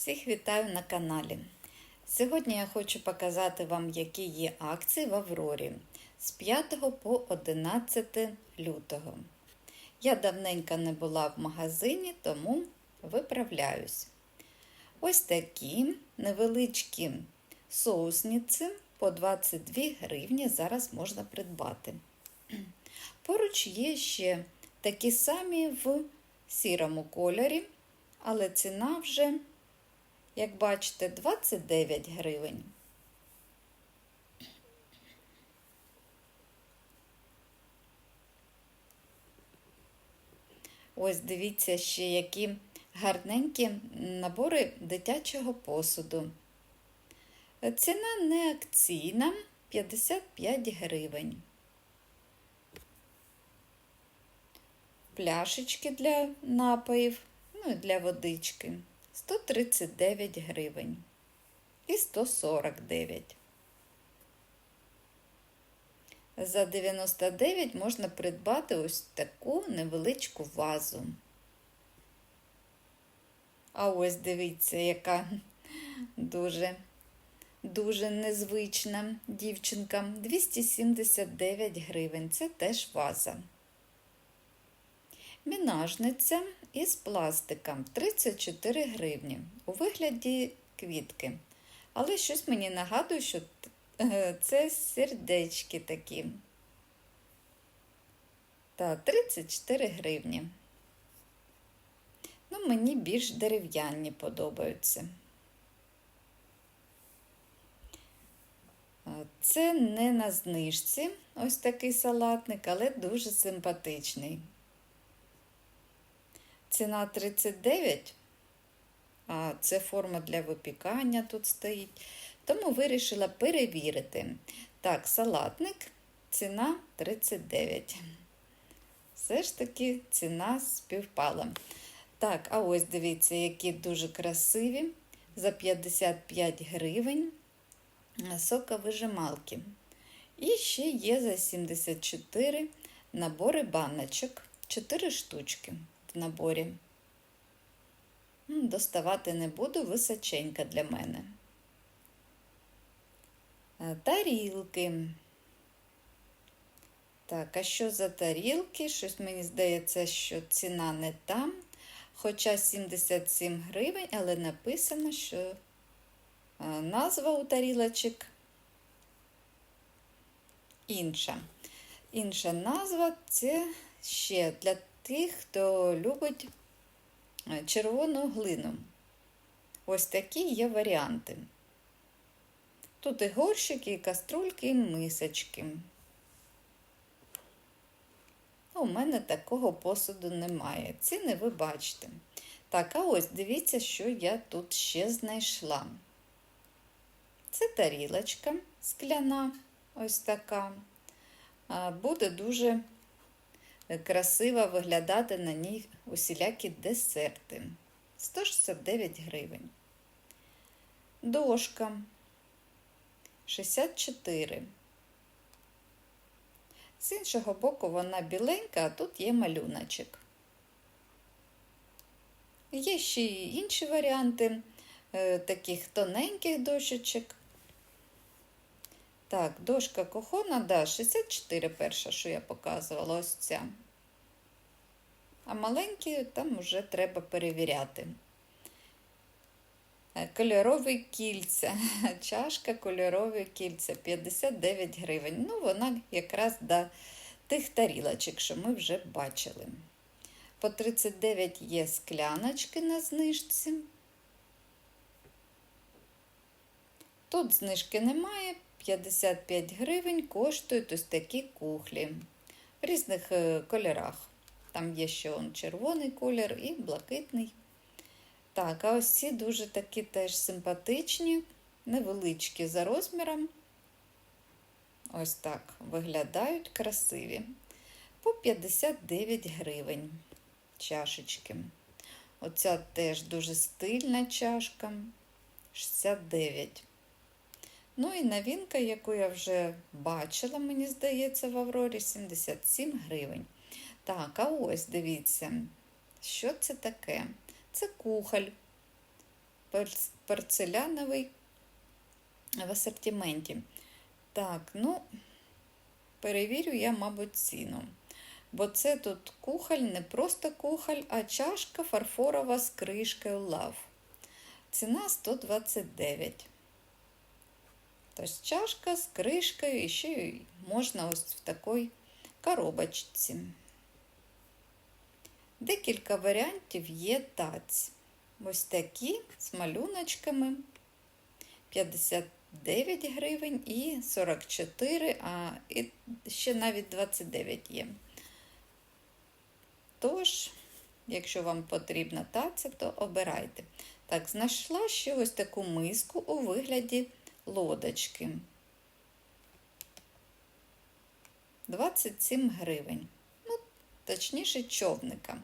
Всіх вітаю на каналі. Сьогодні я хочу показати вам, які є акції в Аврорі з 5 по 11 лютого. Я давненько не була в магазині, тому виправляюсь. Ось такі невеличкі соусниці по 22 гривні зараз можна придбати. Поруч є ще такі самі в сірому кольорі, але ціна вже, як бачите, 29 гривень. Ось дивіться ще, які гарненькі набори дитячого посуду. Ціна не акційна 55 гривень. Пляшечки для напоїв, ну і для водички 139 гривень і 149. За 99 можна придбати ось таку невеличку вазу. А ось дивіться, яка дуже дуже незвична дівчинка. 279 гривень. Це теж ваза. Мінажниця із пластиком 34 гривні у вигляді квітки. Але щось мені нагадує, що це сердечки такі. Та 34 гривні. Ну, мені більш дерев'яні подобаються. Це не на знижці, ось такий салатник, але дуже симпатичний. Ціна 39, а це форма для випікання тут стоїть. Тому вирішила перевірити. Так, салатник, ціна 39. Все ж таки ціна співпала. Так, а ось дивіться, які дуже красиві. За 55 гривень соковижималки. І ще є за 74 набори баночок, 4 штучки в наборі. Доставати не буду, височенька для мене. Тарілки. Так, а що за тарілки? Щось мені здається, що ціна не там. Хоча 77 гривень, але написано, що назва у тарілочок інша. Інша назва це ще для тих, хто любить червону глину. Ось такі є варіанти. Тут і горщики, і каструльки, і мисочки. У мене такого посуду немає. Ціни ви бачите. Так, а ось дивіться, що я тут ще знайшла. Це тарілочка скляна, ось така. Буде дуже красиво виглядати на ній усілякі десерти. 169 гривень. Дошка 64. З іншого боку, вона біленька, а тут є малюночок. Є ще й інші варіанти е, таких тоненьких дощечок. Так, дошка кохона, да, 64 перша, що я показувала, ось ця. А маленькі там вже треба перевіряти. Кольорові кільця, чашка кольорові кільця 59 гривень. Ну, вона якраз до тих тарілочок, що ми вже бачили. По 39 є скляночки на знижці. Тут знижки немає, 55 гривень коштують ось такі кухлі в різних кольорах. Там є ще он червоний колір і блакитний. Так, а ось ці дуже такі теж симпатичні, невеличкі за розміром. Ось так виглядають красиві. По 59 гривень чашечки. Оця теж дуже стильна чашка. 69. Ну і новинка, яку я вже бачила, мені здається, в Аврорі 77 гривень. Так, а ось дивіться, що це таке? Це кухоль порцеляновий в асортименті. Так, ну, перевірю я, мабуть, ціну. Бо це тут кухоль, не просто кухоль, а чашка фарфорова з кришкою лав. Ціна 129. Тобто чашка з кришкою і ще можна ось в такій коробочці. Декілька варіантів є таць. Ось такі з малюночками 59 гривень і 44, а і ще навіть 29 є. Тож, якщо вам потрібна таця, то обирайте. Так, знайшла ще ось таку миску у вигляді лодочки. 27 гривень. Ну, точніше, човника.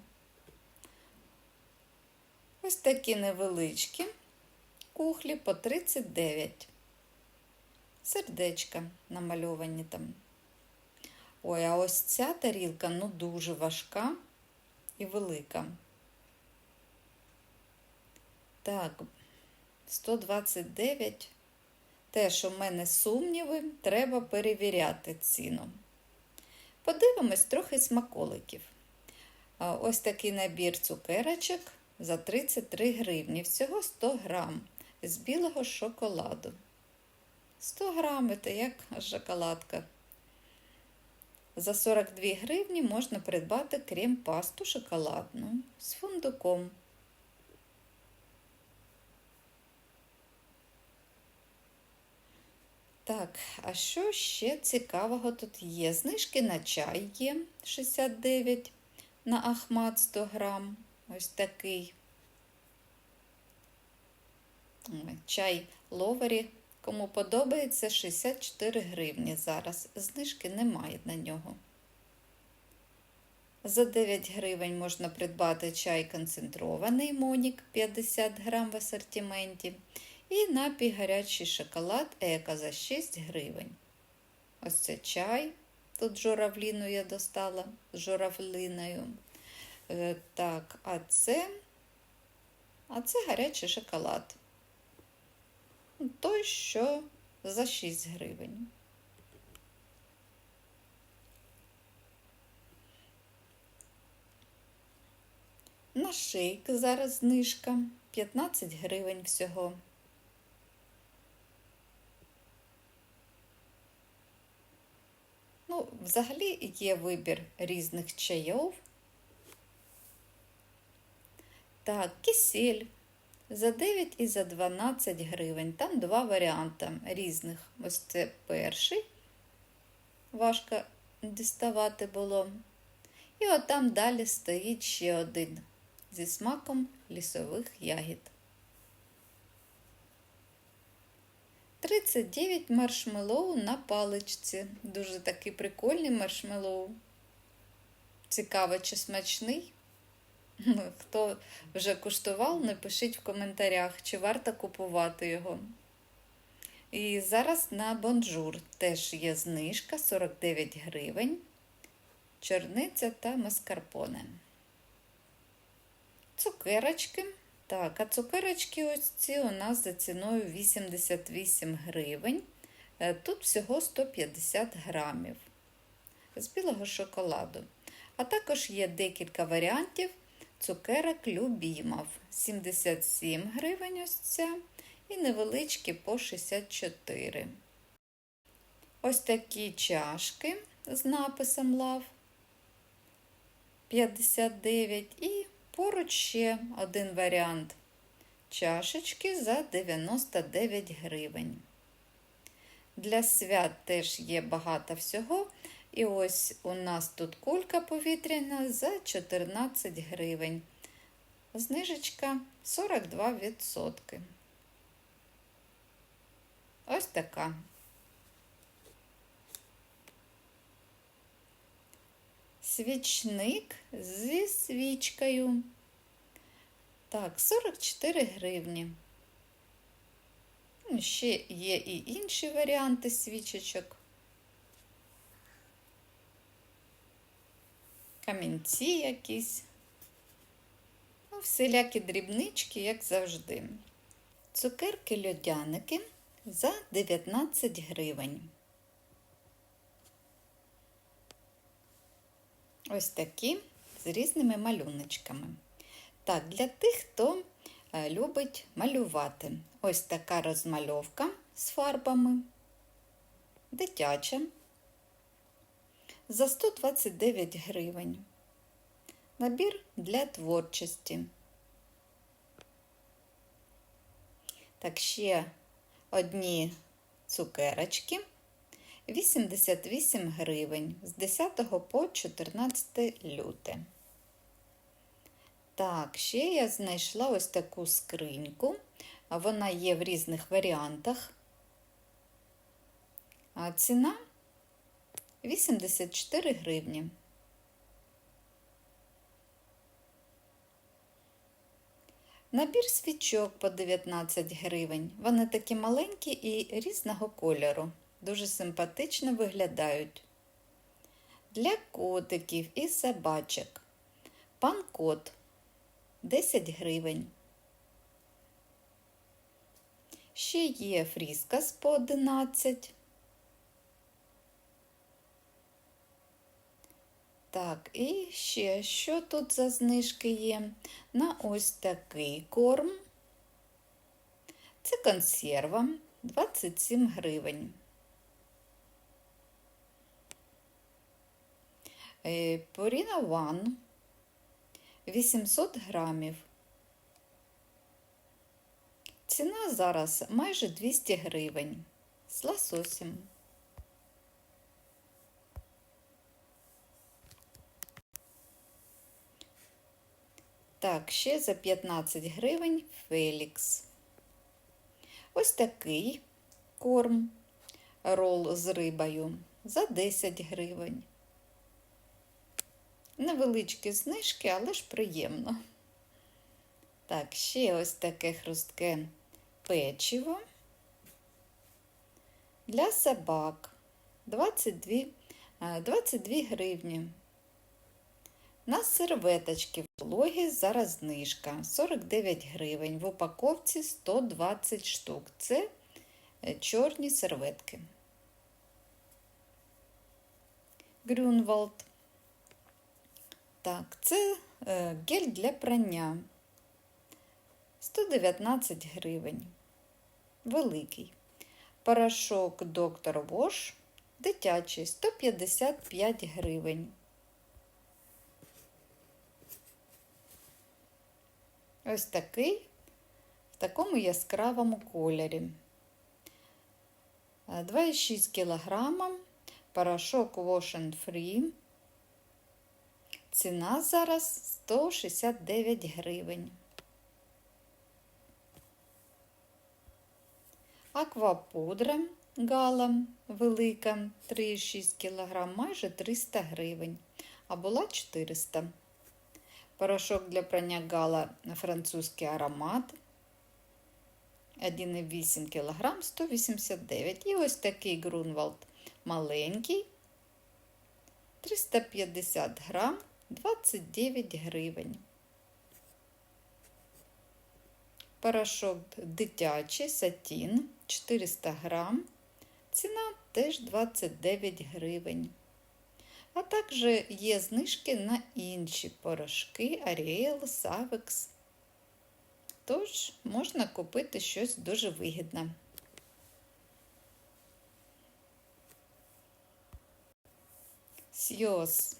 Ось такі невеличкі кухлі по 39. Сердечка намальовані там. Ой, а ось ця тарілка ну дуже важка і велика. Так, 129. Теж у мене сумніви, треба перевіряти ціну. Подивимось трохи смаколиків. Ось такий набір цукерочок за 33 гривні. Всього 100 грам з білого шоколаду. 100 грам це як шоколадка. За 42 гривні можна придбати крем-пасту шоколадну з фундуком. Так, а що ще цікавого тут є? Знижки на чай є 69 на Ахмат 100 грам. Ось такий. Чай ловері. Кому подобається 64 гривні зараз. Знижки немає на нього. За 9 гривень можна придбати чай концентрований Монік 50 грам в асортименті. І напій гарячий шоколад Ека за 6 гривень. Ось це чай. Тут журавліну я достала з журавлиною. Е, так, а це, а це гарячий шоколад. Той, що за 6 гривень. На шейк зараз знижка 15 гривень всього. Ну, взагалі є вибір різних чайов. Так, кисель за 9 і за 12 гривень. Там два варіанти різних. Ось це перший. Важко діставати було. І от там далі стоїть ще один зі смаком лісових ягід. 39 маршмеллоу на паличці. Дуже такий прикольний маршмеллоу. Цікаво, чи смачний? Хто вже куштував, напишіть в коментарях, чи варто купувати його. І зараз на бонжур теж є знижка 49 гривень, чорниця та маскарпоне. Цукерочки. Так, а цукерочки ось ці у нас за ціною 88 гривень. Е, Тут всього 150 грамів з білого шоколаду. А також є декілька варіантів цукерок Любімов. 77 гривень ось ця і невеличкі по 64. Ось такі чашки з написом Лав 59 і Поруч ще один варіант чашечки за 99 гривень. Для свят теж є багато всього. І ось у нас тут кулька повітряна за 14 гривень. Знижечка 42%. Ось така. Свічник зі свічкою. Так, 44 гривні. Ну, Ще є і інші варіанти свічечок. Камінці якісь. Ну, всілякі дрібнички, як завжди. Цукерки льодяники за 19 гривень. Ось такі з різними малюночками. Так, для тих, хто е, любить малювати. Ось така розмальовка з фарбами. Дитяча. За 129 гривень. Набір для творчості. Так, ще одні цукерочки. 88 гривень з 10 по 14 люте. Так, ще я знайшла ось таку скриньку. Вона є в різних варіантах. А ціна 84 гривні. Набір свічок по 19 гривень. Вони такі маленькі і різного кольору. Дуже симпатично виглядають. Для котиків і собачок. Пан кот 10 гривень. Ще є фріскас по 11. Так, і ще що тут за знижки є? На ось такий корм. Це консерва 27 гривень. Поріна Ван 800 грамів. Ціна зараз майже 200 гривень з лососем. Так, ще за 15 гривень Фелікс. Ось такий корм, рол з рибою за 10 гривень. Невеличкі знижки, але ж приємно. Так, ще ось таке хрустке печиво для собак 22, 22 гривні. На серветочки вологі зараз знижка 49 гривень. В упаковці 120 штук. Це е, чорні серветки. Грюнвалд. Так, це е, гель для прання. 119 гривень. Великий. Порошок Доктор Вош дитячий 155 гривень. Ось такий в такому яскравому кольорі. 2,6 кг порошок Wash and Free. Ціна зараз 169 гривень. Аквапудра гала велика 3,6 кг, майже 300 гривень, а була 400 Порошок для прання гала французький аромат. 1,8 кг 189 І ось такий Грунвалд маленький. 350 грам 29 гривень. Порошок дитячий сатін 400 грам. Ціна теж 29 гривень. А також є знижки на інші порошки Ariel, Savex. Тож можна купити щось дуже вигідне. Сйоз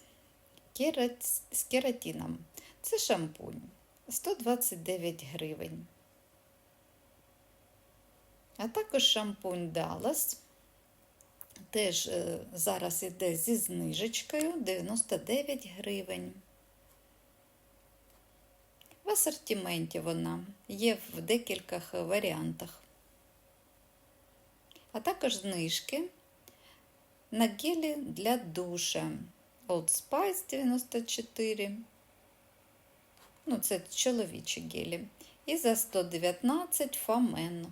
з кератином. Це шампунь 129 гривень. А також шампунь Dallas Теж е, зараз іде зі знижечкою 99 гривень. В асортименті вона є в декількох варіантах. А також знижки на гелі для душа Old Spice 94. Ну, це чоловічі гелі. І за 119 Фамен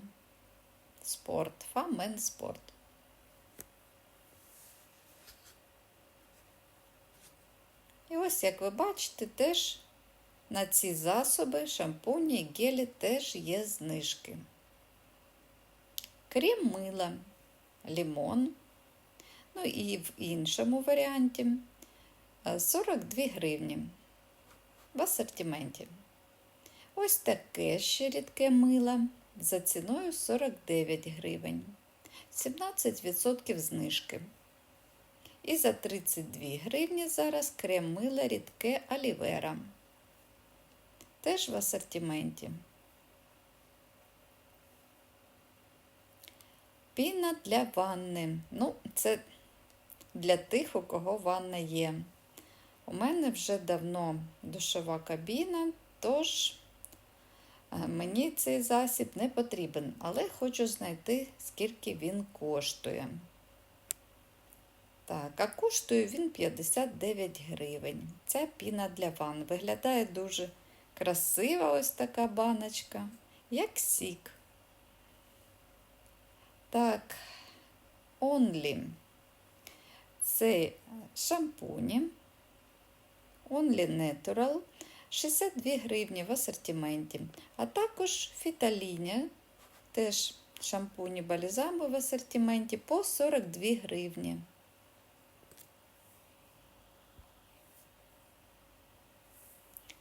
Спорт. Фамен Спорт. І ось, як ви бачите, теж на ці засоби, шампуні і гелі теж є знижки. крем мила, лимон. Ну і в іншому варіанті 42 гривні в асортименті. Ось таке ще рідке мило за ціною 49 гривень, 17% знижки. І за 32 гривні зараз крем мила рідке олівера. Теж в асортименті. Піна для ванни. Ну, це для тих, у кого ванна є. У мене вже давно душова кабіна, тож е, мені цей засіб не потрібен, але хочу знайти, скільки він коштує. Так, а коштує він 59 гривень. Це піна для ванн. Виглядає дуже красива ось така баночка, як сік. Так, Only. Це шампуні. Only Natural 62 гривні в асортименті. А також фіталіня, теж шампуні бальзами в асортименті по 42 гривні.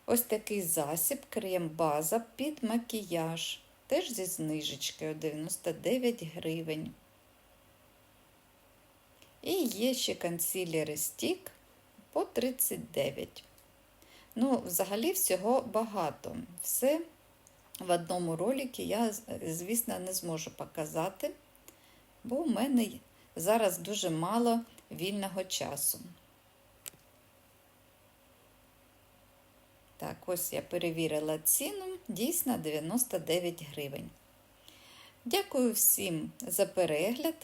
Ось такий засіб, крем-база під макіяж. Теж зі знижечкою 99 гривень. І є ще консилери стік по 39. Ну, взагалі, всього багато. Все в одному роликі я, звісно, не зможу показати, бо у мене зараз дуже мало вільного часу. Так, ось я перевірила ціну, дійсно 99 гривень. Дякую всім за перегляд,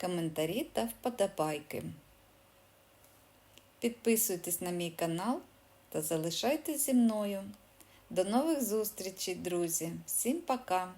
коментарі та вподобайки. Підписуйтесь на мій канал та залишайтесь зі мною. До нових зустрічей, друзі! Всім пока!